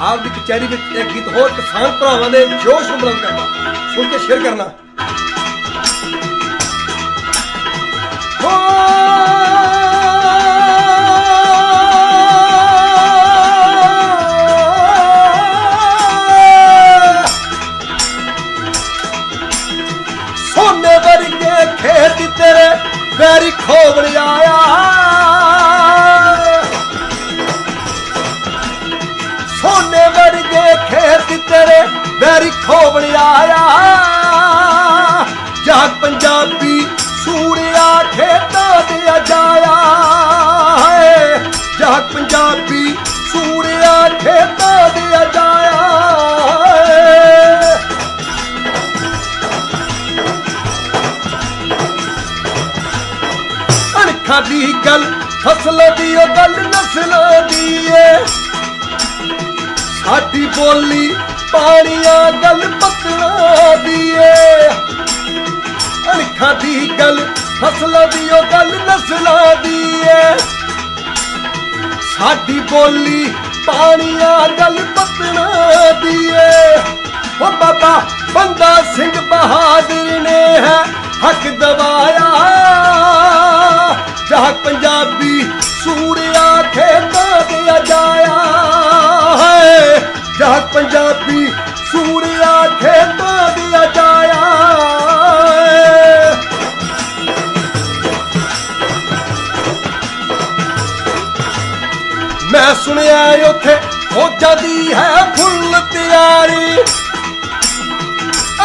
ਆਪ ਦੀ ਕਚਹਿਰੀ ਵਿੱਚ ਇੱਕ ਗੀਤ ਹੋਰ ਕਿਸਾਨ ਭਰਾਵਾਂ ਦੇ ਜੋਸ਼ ਨੂੰ ਬੁਲੰਦ ਕਰਨਾ। ਸੁਣ ਕੇ ਸ਼ੇਅਰ ਕਰਨਾ। ਹੋ ਸੋਨੇ ਵਰਗੇ ਖੇਤ ਤੇਰੇ ਵੈਰੀ ਖੋਵਣ ਆਇਆ। ਆਇਆ। ਜਾ ਪੰਜਾਬੀ ਸੂਰਿਆ ਖੇਤਾਂ ਦੇ ਜਾਇਆ ਹੈ। ਜਾ ਪੰਜਾਬੀ ਸੂਰਿਆ ਖੇਤਾਂ ਦੇ ਜਾਇਆ ਹੈ। ਅਣਖਾਂ ਦੀ ਗੱਲ, ਫਸਲ ਦੀ ਉਹ ਗੱਲ ਨਸਲ ਦੀ ਏ। ਸਾਡੀ ਬੋਲੀ ਪਾਣੀਆਂ ਗੱਲ ਪਤਲਾਂ ਦੀ ਅਣਖਾਂ ਦੀ ਗੱਲ, ਫਸਲਾਂ ਦੀ ਉਹ ਗੱਲ ਨਸਲਾਂ ਦੀ ਸਾਡੀ ਬੋਲੀ ਪਾਣੀਆਂ ਗੱਲ ਪਤਲਾਂ ਦੀ ਏ। ਉਹ ਬਾਬਾ ਬੰਦਾ ਸਿੰਘ ਬਹਾਦਰ ਨੇ ਹੈ ਹੱਕ ਦਵਾਇਆ। ਚਾਹ ਪੰਜਾਬੀ ਪੰਜਾਬੀ ਸੂਰਿਆ ਖੇਤਾਂ ਦੀ ਅਜਾਇਆ ਮੈਂ ਸੁਣਿਆ ਉੱਥੇ ਫੌਜਾਂ ਦੀ ਹੈ ਫੁੱਲ ਤਿਆਰੀ।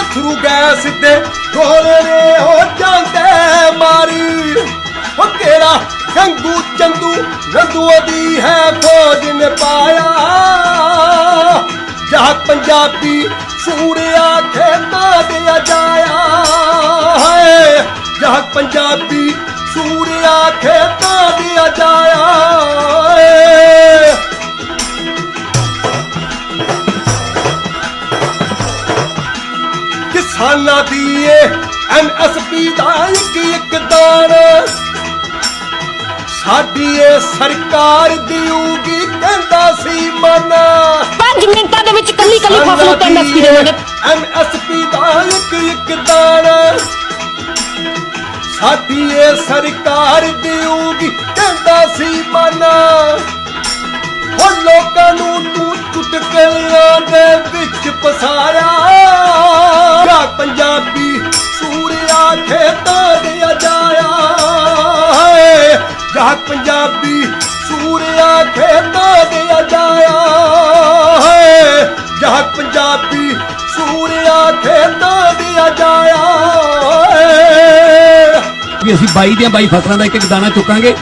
ਅਥਰੂ ਗੈਸ ਦੇ ਗੋਲੇ ਨੇ ਹੋ ਜਾਂਦੇ ਮਾਰੀ। ਉਹ ਕਿਹੜਾ ਗੰਗੂ ਚੰਦੂ ਰੰਦੂਆ ਦੀ ਹੈ ਫੌਜ ਨੇ ਪਾਇਆ। ਪੰਜਾਬੀ ਸੂਰਿਆ ਖੇਤਾਂ ਦੇ ਜਾਇਆ ਹੈ ਜਾ ਪੰਜਾਬੀ ਸੂਰਿਆ ਖੇਤਾਂ ਦੇ ਜਾਇਆ ਕਿਸਾਨਾਂ ਦੀ ਐਮਐਸਪੀ ਦਾ ਇੱਕ ਇੱਕ ਦਾਣਾ ਸਾਡੀ ਇਹ ਸਰਕਾਰ ਦੀ ਐਮਐਸਪੀ ਦੇਵਾਂਗੇ ਐਮਐਸਪੀ ਦਾ ਇੱਕ ਇੱਕ ਦਾਣਾ। ਸਾਡੀ ਇਹ ਸਰਕਾਰ ਦੇਊਗੀ ਕਹਿੰਦਾ ਸੀ ਮਨ। ਹੁਣ ਲੋਕਾਂ ਨੂੰ ਤੂੰ ਚੁਟਕਲਿਆਂ ਦੇ ਵਿੱਚ ਫਸਾਇਆ ਜਾ ਪੰਜਾਬੀ ਸੂਰਿਆ ਖੇਤਾਂ ਦੇ ਜਾਇਆ ਹੈ ਜਾ ਪੰਜਾਬੀ ਵੀ ਅਸੀਂ 22 ਦੀਆਂ 22 ਫਸਲਾਂ ਦਾ ਇੱਕ ਇੱਕ ਦਾਣਾ ਚੁੱਕਾਂਗੇ।